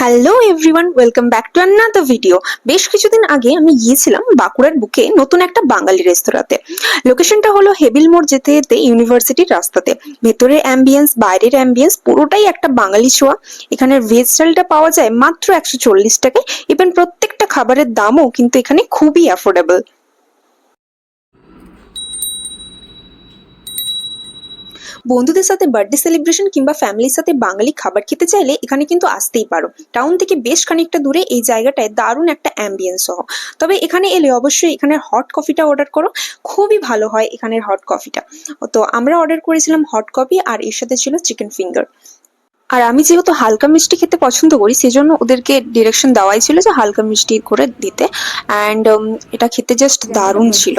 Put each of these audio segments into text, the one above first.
Hello everyone welcome back to another video বেশ কিছুদিন আগে আমি গিয়েছিলাম বাঁকুড়ার বুকে নতুন একটা বাঙালি রেস্তোরাঁতে। লোকেশনটা হলো হেবিল মোড় যেতে যেতে ইউনিভার্সিটির রাস্তাতে। ভেতরের অ্যাম্বিয়েন্স বাইরের অ্যাম্বিয়েন্স পুরোটাই একটা বাঙালি ছোঁয়া। এখানে ভেজ স্টাইলটা পাওয়া যায় মাত্র একশো চল্লিশ টাকায়। ইভেন প্রত্যেকটা খাবারের দামও কিন্তু এখানে খুবই অ্যাফোর্ডেবল বন্ধুদের সাথে বার্থডে সেলিব্রেশন কিংবা ফ্যামিলির সাথে বাঙালি খাবার খেতে চাইলে এখানে কিন্তু আসতেই পারো। টাউন থেকে বেশ খানিকটা দূরে এই জায়গাটায় দারুণ একটা অ্যাম্বিয়েন্স সহ। তবে এখানে এলে অবশ্যই এখানের হট কফিটা অর্ডার করো। খুবই ভালো হয় এখানের হট কফিটা তো আমরা অর্ডার করেছিলাম হট কফি আর এর সাথে ছিল চিকেন ফিঙ্গার আর আমি যেহেতু হালকা মিষ্টি খেতে পছন্দ করি, সেজন্য ওদেরকে ডিরেকশন দেওয়াই ছিল যে হালকা মিষ্টি করে দিতে। অ্যান্ড এটা খেতে জাস্ট দারুণ ছিল।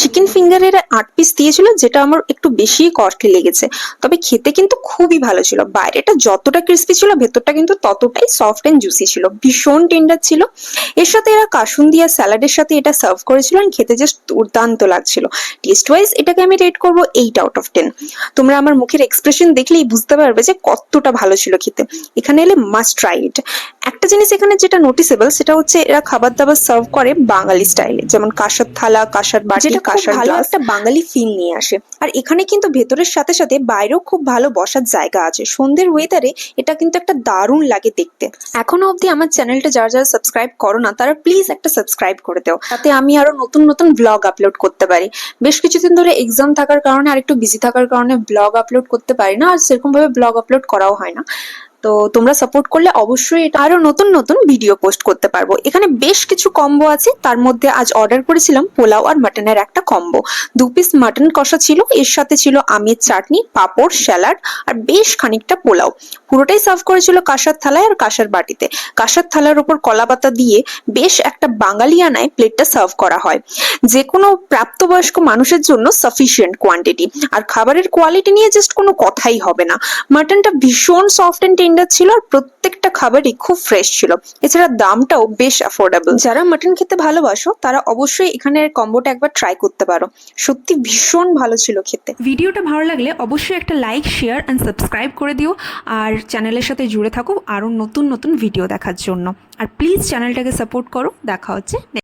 চিকেন ফিঙ্গারের আট পিস দিয়েছিল, যেটা আমার একটু বেশি কস্টলি লেগেছে। তবে খেতে কিন্তু খুবই ভালো ছিল। বাইরেটা যতটা ক্রিস্পি ছিল, ভেতরটা কিন্তু ততটাই সফট অ্যান্ড জুসি ছিল। ভীষণ টেন্ডার ছিল। এর সাথে এরা কাসুন দিয়া স্যালাডের সাথে এটা সার্ভ করেছিল খেতে জাস্ট দুর্দান্ত লাগছিল। টেস্ট ওয়াইজ এটাকে আমি রেট করব এইট আউট অফ টেন তোমরা আমার মুখের এক্সপ্রেশন দেখলেই বুঝতে পারবে যে কতটা ভালো ছিল খেতে। এখানে এলে মাস্ট ট্রাই ইট একটা জিনিস এখানে যেটা নোটিসেবল সেটা হচ্ছে এরা খাবার দাবার সার্ভ করে বাঙালি স্টাইলে যেমন কাঁসার থালা কাঁসার বাটি কাঁসার ভালো একটা বাঙালি ফিল নিয়ে আসে। আর এখানে কিন্তু ভেতরের সাথে সাথে বাইরেও খুব ভালো বসার জায়গা আছে। সন্ধ্যের ওয়েদারে এটা কিন্তু একটা দারুণ লাগে দেখতে। এখনও অবধি আমার চ্যানেলটা যারা যারা সাবস্ক্রাইব করো না তারা প্লিজ একটা সাবস্ক্রাইব করে দাও। তাতে আমি আরও নতুন নতুন ব্লগ আপলোড করতে পারি। বেশ কিছুদিন ধরে এক্সাম থাকার কারণে আর একটু বিজি থাকার কারণে ব্লগ আপলোড করতে পারি না আর সেরকম ভাবে ব্লগ আপলোড করাও হয় না। তো তোমরা সাপোর্ট করলে অবশ্যই এটা আরও নতুন নতুন ভিডিও পোস্ট করতে পারব। এখানে বেশ কিছু কম্বো আছে। তার মধ্যে আজ অর্ডার করেছিলাম পোলাও আর মাটনের একটা কম্বো দু পিস মাটন কষা ছিল, এর সাথে ছিল আমের চাটনি, পাঁপড় স্যালাড আর বেশ খানিকটা পোলাও। পুরোটাই সার্ভ করেছিল কাঁসার থালায় আর কাঁসার বাটিতে। কাঁসার থালার উপর কলা পাতা দিয়ে বেশ একটা বাঙালিয়ানায় প্লেটটা সার্ভ করা হয়। যে কোনো প্রাপ্তবয়স্ক মানুষের জন্য সাফিসিয়েন্ট কোয়ান্টিটি আর খাবারের কোয়ালিটি নিয়ে জাস্ট কোনো কথাই হবে না। মাটনটা ভীষণ সফট অ্যান্ড টেন্ডার ছিল আর প্রত্যেকটা খাবারই খুব ফ্রেশ ছিল। এছাড়া দামটাও বেশ অ্যাফোর্ডেবল যারা মাটন খেতে ভালোবাসো, তারা অবশ্যই এখানের কম্বোটা একবার ট্রাই করতে পারো। সত্যি ভীষণ ভালো ছিল খেতে। ভিডিওটা ভালো লাগলে অবশ্যই একটা লাইক শেয়ার অ্যান্ড সাবস্ক্রাইব করে দিও। আর চ্যানেলের সাথে জুড়ে থাকো আরও নতুন নতুন ভিডিও দেখার জন্য। আর প্লিজ চ্যানেলটাকে সাপোর্ট করো। দেখা হচ্ছে